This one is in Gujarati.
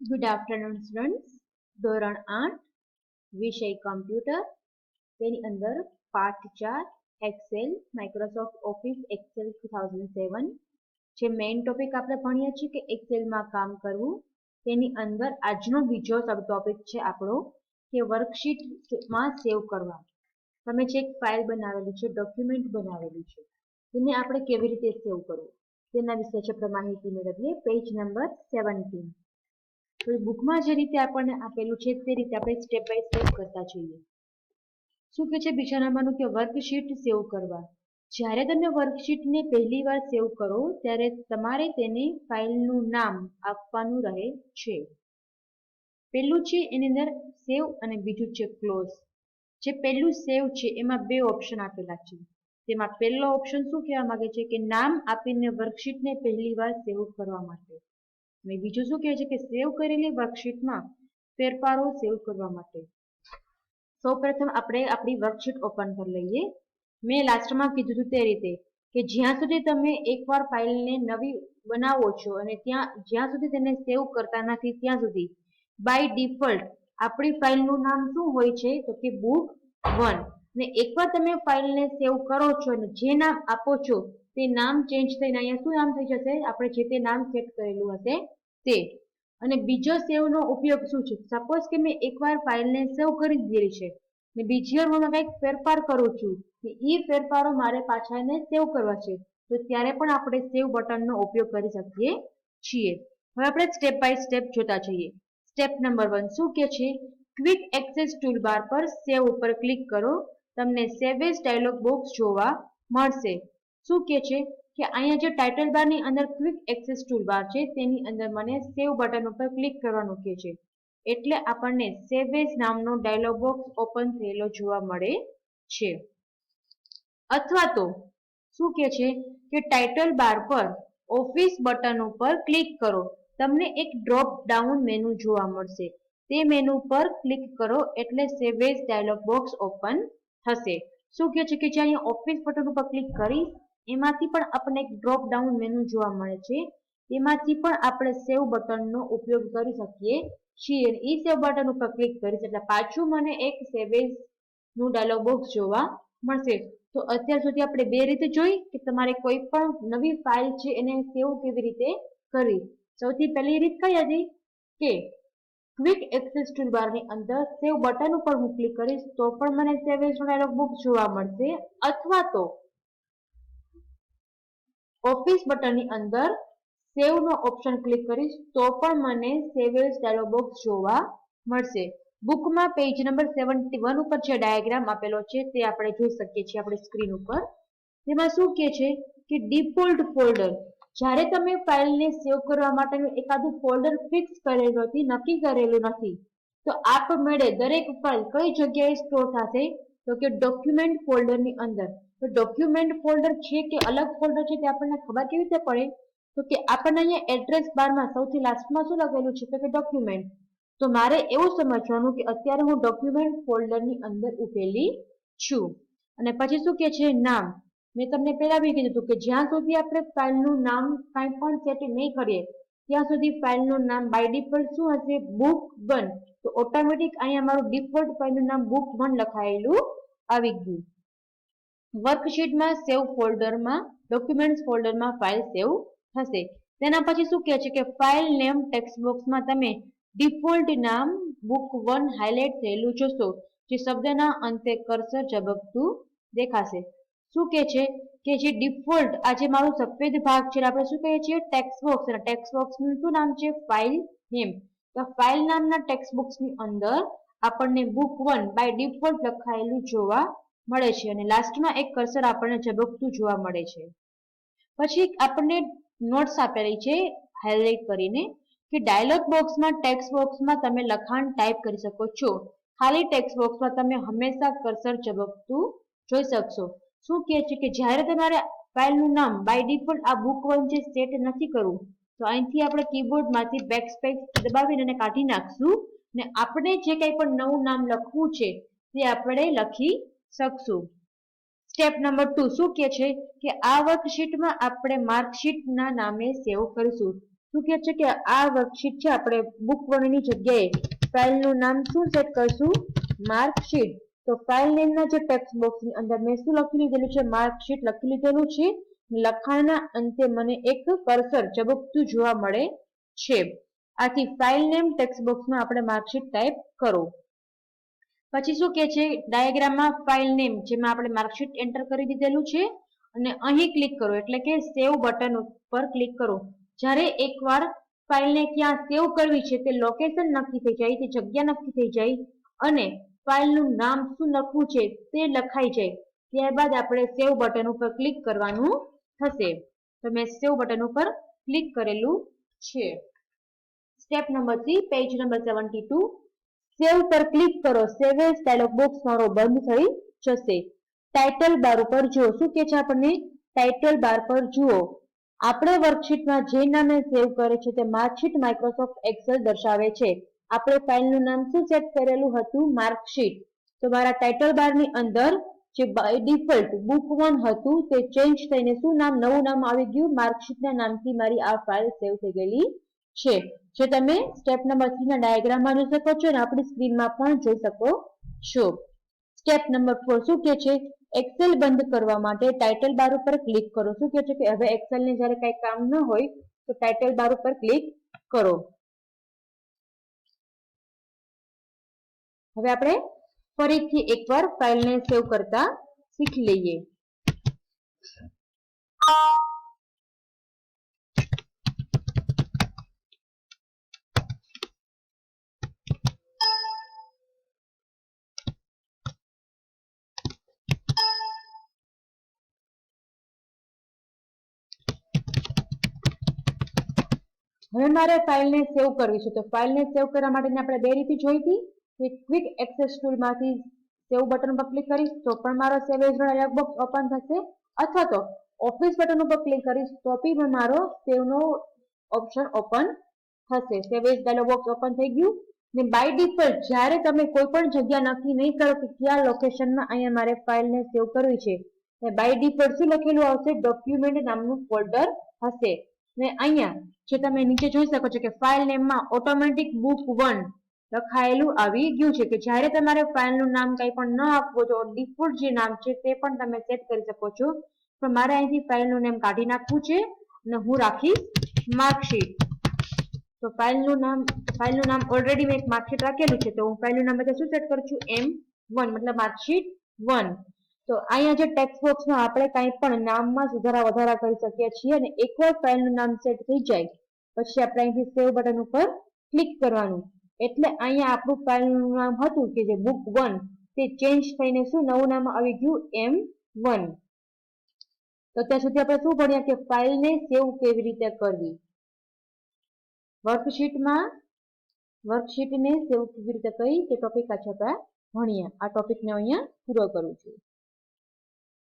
ગુડ આફ્ટરનૂન સ્ટુડન્ટ્સ ધોરણ આઠ, વિષય કમ્પ્યુટર તેની અંદર પાઠ ચાર Excel Microsoft Office Excel two thousand seven જે મેઇન ટોપિક આપણે ભણીએ છીએ કે એક્સેલમાં કામ કરવું. તેની અંદર આજનો બીજો સબ ટોપિક છે આપણો, કે વર્કશીટમાં સેવ કરવા. તમે જે એક ફાઇલ બનાવેલી છે ડોક્યુમેન્ટ બનાવેલી છે, તેને આપણે કેવી રીતે સેવ કરવું? તેના વિશે છે આપણે મેળવીએ પેજ નંબર સેવન્ટીન તો બુકમાં જે રીતે આપણને આપેલું છે તે રીતે આપણે સ્ટેપ બાય સ્ટેપ કરતા જઈએ. શું કે છે બીજા કે વર્કશીટ સેવ કરવા? જ્યારે તમે વર્કશીટને પહેલી વાર સેવ કરો, ત્યારે તમારે તેને ફાઇલનું નામ આપવાનું રહે છે. પહેલું છે એની અંદર સેવ અને બીજું છે ક્લોઝ જે પહેલું સેવ છે, એમાં બે ઓપ્શન આપેલા છે. તેમાં પહેલો ઓપ્શન શું કહેવા માંગે છે? કે નામ આપીને વર્કશીટને પહેલી વાર સેવ કરવા માટે. અને બીજું શું કહે છે કે સેવ કરેલી વર્કશીટમાં ફેરફારો સેવ કરવા માટે. સૌપ્રથમ આપણે આપણી વર્કશીટ ઓપન કરી લઈએ. મેં લાસ્ટમાં કીધું હતું તે રીતે કે જ્યાં સુધી તમે એકવાર ફાઇલને નવી બનાવો છો અને ત્યાં, જ્યાં સુધી તેને સેવ કરતા નથી, ત્યાં સુધી બાય ડિફોલ્ટ આપણી ફાઇલનું નામ શું હોય છે? તો કે બુક વન ને એકવાર તમે ફાઇલને સેવ કરો છો અને જે નામ આપો છો તે નામ ચેન્જ થઈને અહીંયા શું નામ થઈ જશે? આપણે જે તે નામ સેટ કરેલું હશે તે અને બીજો સેવનો ઉપયોગ શું છે? સપોઝ કે મેં એકવાર ફાઇલને સેવ કરી દીધી છે. ને બીજી વાર હું કંઈક ફેરફાર કરું છું. કે એ ફેરફારો મારે પાછા એને સેવ કરવા છે. તો ત્યારે પણ આપણે સેવ બટનનો ઉપયોગ કરી શકીએ છીએ. હવે આપણે સ્ટેપ બાય સ્ટેપ જોતા જઈએ. સ્ટેપ નંબર વન શું કે છે? ક્વિક એક્સેસ ટૂલબાર પર સેવ ઉપર ક્લિક કરો. તમને સેવેજ ડાયલોગ બોક્સ જોવા મળશે. શું કે છે? કે અહીંયા જે ટાઇટલ બારની અંદર ક્વિક એક્સેસ ટૂલબાર છે, તેની અંદર મને સેવ બટન ઉપર ક્લિક કરવાનું કહે છે. એટલે આપણને સેવેજ નામનો ડાયલોગ બોક્સ ઓપન થયેલો જોવા મળે છે. અથવા તો શું કે છે કે ટાઇટલ બાર પર ઓફિસ બટન ઉપર ક્લિક કરો. તમને એક ડ્રોપ ડાઉન મેનુ જોવા મળશે. તે મેનુ પર ક્લિક કરો એટલે સેવેજ ડાયલોગ બોક્સ ઓપન થશે. શું કહે છે કે જે અહીંયા ઓફિસ બટન ઉપર ક્લિક કરી એમાંથી પણ આપણને એક ડ્રોપ ડાઉન મેનુ જોવા મળે છે. તેમાંથી પણ આપણે સેવ બટનનો ઉપયોગ કરી શકીએ છીએ. એ સેવ બટન ઉપર ક્લિક કરીશ એટલે પાછું મને એક સેવેજનું ડાયલોગ બોક્સ જોવા મળશે. તો અત્યાર સુધી આપણે બે રીતે જોઈ કે તમારે કોઈ પણ નવી ફાઇલ છે એને સેવ કેવી રીતે કરવી. સૌથી પહેલી રીત કઈ હતી? કે ક્વિક એક્સેસ ટૂલબારની અંદર સેવ બટન ઉપર હું ક્લિક કરીશ તો પણ મને સેવેજ ડાયલોગ બોક્સ જોવા મળશે. અથવા તો ઓફિસ બટનની અંદર સેવ નો ઓપ્શન ક્લિક કરીશ તો પણ મને સેવેલ ડાયલોગ બોક્સ જોવા મળશે. બુકમાં પેજ નંબર સેવન્ટી વન ઉપર જે ડાયાગ્રામ આપેલો છે તે આપણે જોઈ શકીએ છીએ આપણી સ્ક્રીન ઉપર. તેમાં શું કે છે કે ડિફોલ્ટ ફોલ્ડર. જ્યારે તમે ફાઇલને સેવ કરવા માટેનું એકાદું ફોલ્ડર ફિક્સ કરેલું નથી, નક્કી કરેલું નથી, તો આપમેળે દરેક ફાઇલ કઈ જગ્યાએ સ્ટોર થશે? તો કે ડોક્યુમેન્ટ ફોલ્ડરની અંદર. તો ડોક્યુમેન્ટ ફોલ્ડર છે કે અલગ ફોલ્ડર છે તે આપણને ખબર કેવી રીતે પડે? તો કે આપણને અહીંયા એડ્રેસ બારમાં સૌથી લાસ્ટમાં શું લખેલું છે? તો કે ડોક્યુમેન્ટ તો મારે એવું સમજવાનું કે અત્યારે હું ડોક્યુમેન્ટ ફોલ્ડરની અંદર ઉભેલી છું. અને પછી શું કે છે? નામ. મેં તમને પહેલા બી કીધું હતું કે જ્યાં સુધી આપણે ફાઇલનું નામ કાંઈ પણ સેટ નહીં કરીએ, ત્યાં સુધી ફાઇલનું નામ બાય ડિફોલ્ટ શું હશે? બુક વન તો ઓટોમેટિક અહીંયા મારું ડિફોલ્ટ ફાઇલનું નામ બુક વન લખાયેલું આવી ગયું. વર્કશીટમાં સેવ ફોલ્ડરમાં, ડોક્યુમેન્ટ્સ ફોલ્ડરમાં ફાઇલ સેવ થશે. તેના પછી શું કહે છે કે ફાઇલ નેમ ટેક્સ્ટ બોક્સમાં તમે ડિફોલ્ટ નામ બુક વન હાઇલાઇટ થયેલું જોશો, જે શબ્દના અંતે કર્સર ઝબકતું દેખાશે. શું કે છે કે જે ડિફોલ્ટ, આ જે મારું સફેદ ભાગ છે, આપણે શું કહીએ છીએ? Text box. અને ટેક્સ્ટ બોક્સનું શું નામ છે? File name. તો ફાઇલ નામના ટેક્સ્ટ બોક્સની અંદર આપણને બુક વન બાય ડિફોલ્ટ લખાયેલું જોવા મળે છે અને લાસ્ટમાં એક કર્સર આપણને ઝબકતું જોવા મળે છે. પછી આપણને નોટ્સ આપેલી છે હાઇલાઇટ કરીને કે ડાયલોગ બોક્સમાં ટેક્સ્ટ બોક્સમાં તમે લખાણ ટાઈપ કરી શકો છો. ખાલી ટેક્સ્ટ બોક્સમાં તમે હંમેશા કર્સર ઝબકતું જોઈ શકશો. શું કહે છે કે જ્યારે તમારે ફાઇલનું નામ બાય ડિફોલ્ટ આ બુક વન જે સેટ નથી કરવું, તો અહીંથી આપણે કીબોર્ડમાંથી બેક સ્પેસ દબાવીને એને કાઢી નાખશું ને આપણે જે કંઈ પણ નવું નામ લખવું છે, તે આપણે લખી શકશું. સ્ટેપ નંબર ટુ શું કે છે? કે આ વર્કશીટમાં આપણે માર્કશીટના નામે સેવ કરીશું. શું કહે છે કે આ વર્કશીટ છે? આપણે બુક વનની જગ્યાએ ફાઇલનું નામ શું સેટ કરશું? માર્કશીટ. તો ફાઇલ નેમના જે ટેક્સ્ટ બોક્સની અંદર મેં શું લખી લીધેલું છે? માર્કશીટ લખી લીધેલું છે. લખાણના અંતે મને એક કર્સર ચબકતું જોવા મળે છે. આથી ફાઇલ નેમ ટેક્સ્ટ બોક્સમાં આપણે માર્કશીટ ટાઈપ કરો. પછી શું કે છે? ડાયાગ્રામમાં ફાઇલ નેમ જેમાં આપણે માર્કશીટ એન્ટર કરી દીધેલું છે અને અહીં ક્લિક કરો. એટલે કે સેવ બટન ઉપર ક્લિક કરો. જ્યારે એકવાર ફાઇલને ક્યાં સેવ કરવી છે તે લોકેશન નક્કી થઈ જાય, તે જગ્યા નક્કી થઈ જાય અને ફાઇલનું નામ શું લખવું છે તે લખાઈ જાય. ત્યારબાદ આપણે સેવ બટન ઉપર ક્લિક કરવાનું થશે. તો મેં સેવ બટન ઉપર ક્લિક કરેલું છે. Step number three page number seventy two save પર ક્લિક કરો. સેવ એઝ ડાયલોગ બોક્સ મારો બંધ થઈ જશે. ટાઇટલ બાર ઉપર જુઓ. શું કે છે આપણને? ટાઇટલ બાર પર જુઓ. આપણે વર્કશીટમાં જે નામે સેવ કરે છે તે માર્કશીટ માઇક્રોસોફ્ટ એક્સેલ દર્શાવે છે. આપણે ફાઇલનું નામ શું સેટ કરેલું હતું? માર્કશીટ તો મારા ટાઇટલ બારની અંદર જે બાય ડિફોલ્ટ બુક વન હતું તે ચેન્જ થઈને શું નામ? નવું નામ આવી ગયું? માર્કશીટના નામથી મારી આ ફાઇલ સેવ થઈ ગયેલી છે. જે તમે સ્ટેપ નંબર થ્રી ના ડાયાગ્રામમાં જોઈ શકો છો અને આપણી સ્ક્રીનમાં પણ જોઈ શકો છો. સ્ટેપ નંબર ફોર શું કે છે? એક્સેલ બંધ કરવા માટે ટાઇટલ બાર ઉપર ક્લિક કરો. શું કે છે કે હવે એક્સેલ ને જ્યારે કઈ કામ ન હોય, તો ટાઇટલ બાર ઉપર ક્લિક કરો. હવે આપણે ફરીથી એકવાર ફાઇલને સેવ કરતા શીખી લઈએ. હવે મારે ફાઇલને સેવ કરવી છે. તો ફાઇલને સેવ કરવા માટેની આપણે બે રીતે જોઈ હતી. કે ક્વિક એક્સેસ ટૂલમાંથી સેવ બટન પર ક્લિક કરીશ, તો પણ મારો save as dialog box open થશે. અથવા તો ઓફિસ બટન ઉપર ક્લિક કરીશ, તો પણ મારો સેવનો ઓપ્શન ઓપન થશે. Save as dialog box open થઈ ગયું. ને બાય ડિફોલ્ટ જ્યારે તમે કોઈ પણ જગ્યા નક્કી નહીં કરો કે કયા લોકેશનમાં અહીંયા મારે ફાઇલને સેવ કરવી છે બાય ડિફોલ્ટ શું લખેલું આવશે? ડોક્યુમેન્ટ નામનું ફોલ્ડર હશે. ને અહીંયા જે તમે નીચે જોઈ શકો છો કે ફાઇલ નેમમાં ઓટોમેટિક બુક વન લખાયેલું આવી ગયું છે કે જ્યારે તમારે ફાઇલનું નામ કંઈ પણ ન આપવું તો ડિફોલ્ટ જે નામ છે તે પણ તમે સેટ કરી શકો છો. પણ મારે અહીંથી ફાઇલનું નામ કાઢી નાખવું છે અને હું રાખીશ માર્કશીટ તો ફાઇલનું નામ ફાઇલનું નામ ઓલરેડી મેં એક માર્કશીટ રાખેલું છે તો હું ફાઇલનું નામ બધા શું સેટ કરું છું? એમ વન મતલબ માર્કશીટ વન તો અહીંયા જે ટેક્સ્ટ બોક્સમાં આપણે કંઈ પણ નામમાં સુધારા વધારા કરી શકીએ છીએ અને એકવાર ફાઇલનું નામ સેટ થઈ જાય, પછી આપણે અહીંથી સેવ બટન ઉપર ક્લિક કરવાનું. એટલે અહીંયા આપણું ફાઇલનું નામ હતું કે જે બુક વન તે ચેન્જ થઈને શું નવું નામ આવી ગયું? એમ વન તો ત્યાં સુધી આપણે શું ભણ્યા કે ફાઇલને સેવ કેવી રીતે કરવી? વર્કશીટમાં વર્કશીટને સેવ કેવી રીતે કરી? તે ટોપિક આજે આપણે ભણ્યા. આ ટોપિકને અહીંયા પૂરો કરું છું.